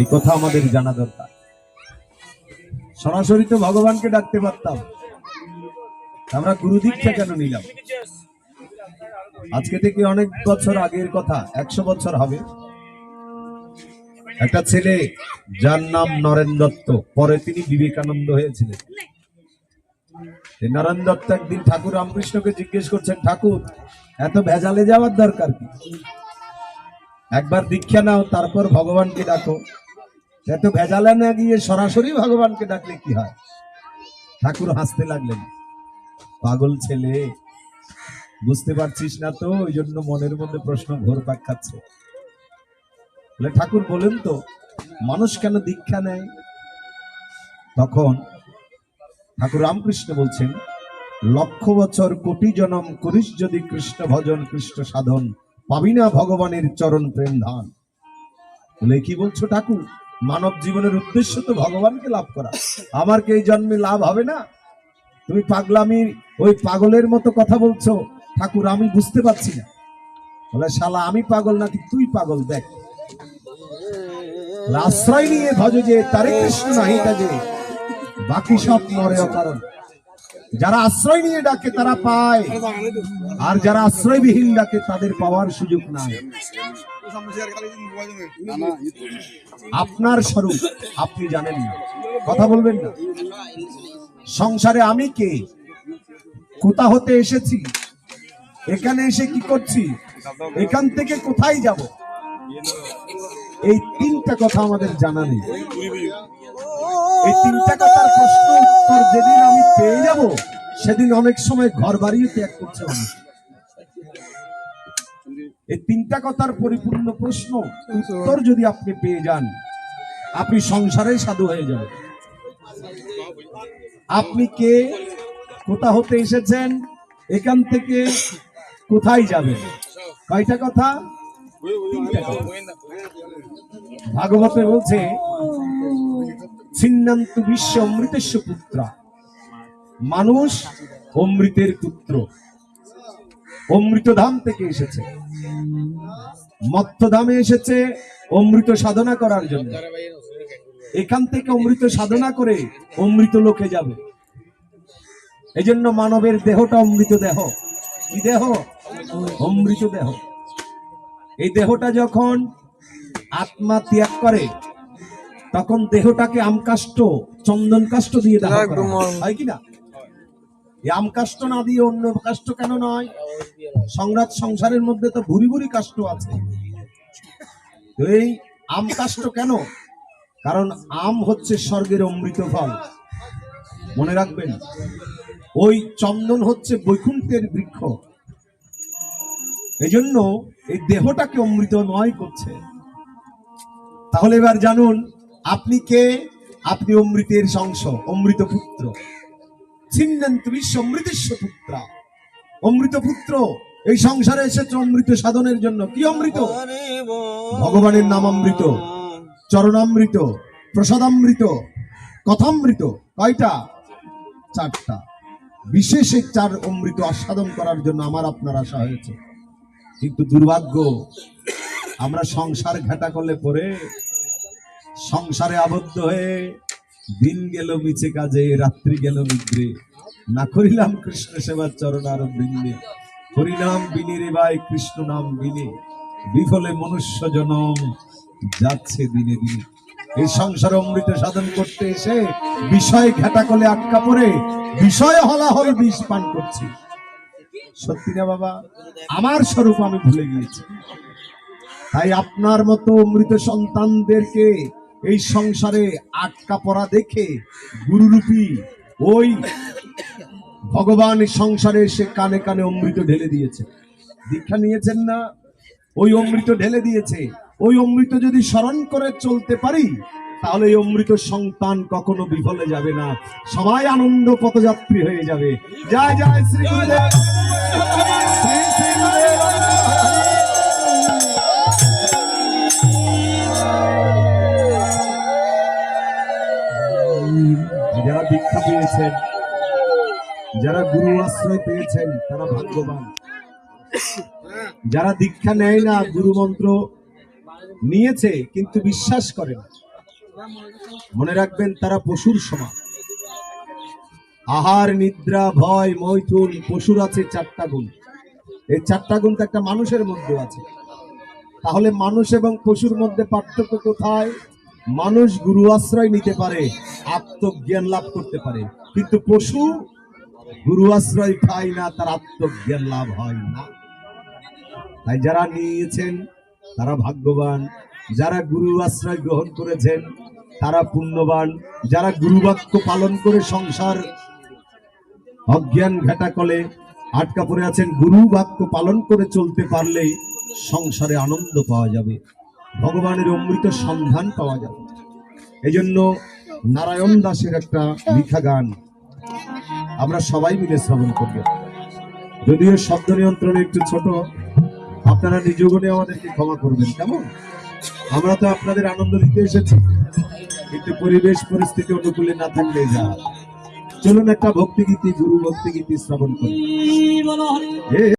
এই কথা আমাদের জানা দরকার। সরাসরি তো ভগবানকে ডাকতে পারতাম। আমরা গুরু দীক্ষা কেন নিলাম? আজকে থেকে অনেক বছর আগের কথা একশো বছর হবে। একটা ছেলে যার নাম নরেন দত্ত পরে তিনি বিবেকানন্দ হয়েছিলেন। এই নরেন দত্ত একদিন ঠাকুর রামকৃষ্ণকে জিজ্ঞেস করছেন ঠাকুর এত ভেজালে যাওয়ার দরকার কি? একবার দীক্ষা নাও তারপর ভগবানকে ডাকো। এত ভেজালে না গিয়ে সরাসরি ভগবানকে ডাকলে কি হয়? ঠাকুর হাসতে লাগলেন। পাগল ছেলে, বুঝতে পারছিস না তো ওই জন্য মনের মধ্যে প্রশ্ন ঘোর পাক খাচ্ছে ঠাকুর, বলেন তো, মানুষ কেন দীক্ষা নেয়? তখন ঠাকুর রামকৃষ্ণ বলছেন, লক্ষ বছর কোটি জনম করিস যদি কৃষ্ণ ভজন, কৃষ্ণ সাধন, পাবি না ভগবানের চরণ প্রেম ধান। বলে, কি বলছো ঠাকুর? মানব জীবনের উদ্দেশ্য তো ভগবানকে লাভ করা। আমার কি জন্মে লাভ হবে না? তুমি পাগলামি, ওই পাগলের মতো কথা বলছো। ঠাকুর, আমি বুঝতে পারছি না। বলে, শালা, আমি পাগল নাকি তুই পাগল? দেখ। আশ্রয় নিয়ে ভজ যে, তারে কৃষ্ণ নাহি যে বাকি সব মরে অকারণ। যারা আশ্রয় নিয়ে ডাকে, তারা পায়। আর যারা আশ্রয়বিহীন ডাকে, তাদের পাওয়ার সুযোগ নাই। আপনার স্বরূপ, আপনি জানেন না। কথা বলবেন না। সংসারে আমি কে? কোথা হতে এসেছি? এখানে এসে কি করছি? এখান থেকে কোথায় যাব? এই তিনটা কথা আমাদের জানা নেই। এই তিনটা কথার প্রশ্ন উত্তর যেদিন আমি পেয়ে যাব, সেদিন অনেক সময় ঘর বাড়িও ত্যাগ করছে মানুষ। এই তিনটা কথার পরিপূর্ণ প্রশ্ন উত্তর। যদি আপনি পেয়ে যান আপনি সংসারে সাধু হয়ে যাবেন। আপনি কে? কোথা হতে এসেছেন? এখান থেকে কোথায় যাবেন? কয়টা কথা। ভাগবতে বলছে ছিন্নান্ত বিশ্ব অমৃতেশ্ব পুত্রা। মানুষ অমৃতের পুত্র। অমৃতধাম থেকে এসেছে। মত্তধামে এসেছে অমৃত সাধনা করার জন্য। এখান থেকে অমৃত সাধনা করে অমৃত লোকে যাবে। এই জন্য মানবের দেহটা অমৃত দেহ। কি দেহ? অমৃত দেহ। এই দেহটা যখন আত্মা ত্যাগ করে তখন দেহটাকে আমকাষ্ট চন্দন কাষ্ট দিয়ে করা হয়। কি না? এই আম কাষ্ট না দিয়ে অন্য কাষ্ট কেন নয়? সংরাজ সংসারের মধ্যে তো ভুরি ভুরি কাষ্ট আছে। এই আম কাষ্ট কেন? কারণ আম হচ্ছে স্বর্গের অমৃত ফল। মনে রাখবেন, ওই চন্দন হচ্ছে বৈকুণ্ঠের বৃক্ষ। এই জন্য এই দেহটাকে অমৃতময় করছে। তাহলে এবার জানুন, আপনি কে? আপনি অমৃতের সংস অমৃত পুত্র ছিন্নান্ত বিশ্ব অমৃতেশ্ব পুত্র। অমৃত পুত্র, এই সংসারে এসেছে অমৃত সাধনের জন্য। কি অমৃত? ভগবানের নাম অমৃত, চরণামৃত, প্রসাদামৃত, কথামৃত, কয়টা? চারটা। বিশেষ চার অমৃত আস্বাদন করার জন্য আমার আপনার আশা হয়েছে। কিন্তু দুর্ভাগ্য, আমরা সংসার ঘাটা করলে পরে সংসারে আবদ্ধ হয়ে দিন গেল মিছে কাজে, রাত্রি গেল নিদ্রে। না করিলাম কৃষ্ণ সেবার চরণ আর বৃন্দে হরিনাম বিনে রে ভাই, কৃষ্ণ নাম বিনে। বিফলে মনুষ্য জনম, যাচ্ছে দিনে দিনে। এই সংসার অমৃত সাধন করতে এসে বিষয় ঘাটা কলে আটকা পড়ে, বিষয় হলাহল বিষ পান করছি। সত্যি না বাবা? আমার স্বরূপ আমি ভুলে গিয়েছি। তাই আপনার মতো মৃত সন্তানদেরকে এই সংসারে আটকা পড়া দেখে গুরুরূপী ওই ভগবান সংসারে এসে কানে কানে অমৃত ঢেলে দিয়েছে। দীক্ষা নিয়েছেন না? ওই অমৃত ঢেলে দিয়েছে। ওই অমৃত যদি স্মরণ করে চলতে পারি, তাহলে এই অমৃত সন্তান কখনো বিফলে যাবে না। সবাই আনন্দ পথযাত্রী হয়ে যাবে। জয় জয়, শ্রী যারা দীক্ষা পেয়েছেন, যারা গুরু আশ্রয় পেয়েছেন, তারা ভাগ্যবান। যারা দীক্ষা নেয় না, গুরু মন্ত্র নিয়েছে, কিন্তু বিশ্বাস করে না। মনে রাখবেন, তারা পশুর সমান। আহার, নিদ্রা, ভয়, মৈথুন, পশুর আছে চারটা গুণ। এই চারটা গুণ তো একটা মানুষের মধ্যে আছে। তাহলে মানুষ এবং পশুর মধ্যে পার্থক্য কোথায়? মানুষ গুরু আশ্রয় নিতে পারে, আত্মজ্ঞান লাভ করতে পারে। কিন্তু পশু গুরু আশ্রয় পায় না, তার আত্মজ্ঞান লাভ হয় না। তাই যারা নিয়েছেন, তারা ভাগ্যবান। যারা গুরু আশ্রয় গ্রহণ করেছেন, তারা পুণ্যবান। যারা গুরু বাক্য পালন করে সংসার অজ্ঞান ঘাটা কলে, আটকা পড়ে আছেন গুরু বাক্য পালন করে চলতে পারলেই সংসারে আনন্দ পাওয়া যাবে। ভগবানের অমৃত সন্ধান পাওয়া যাবে। এই জন্য নারায়ণ দাসের একটা লিখা গান আমরা সবাই মিলে শ্রবণ করব। যদিও শব্দ নিয়ন্ত্রণ একটু ছোট আপনারা নিজ গুণে আমাদেরকে ক্ষমা করবেন কেমন? আমরা তো আপনাদের আনন্দ দিতে এসেছি কিন্তু পরিবেশ পরিস্থিতি অনুকূলে না থাকলে যা। চলুন একটা ভক্তিগীতি গুরু ভক্তিগীতি শ্রবণ করি।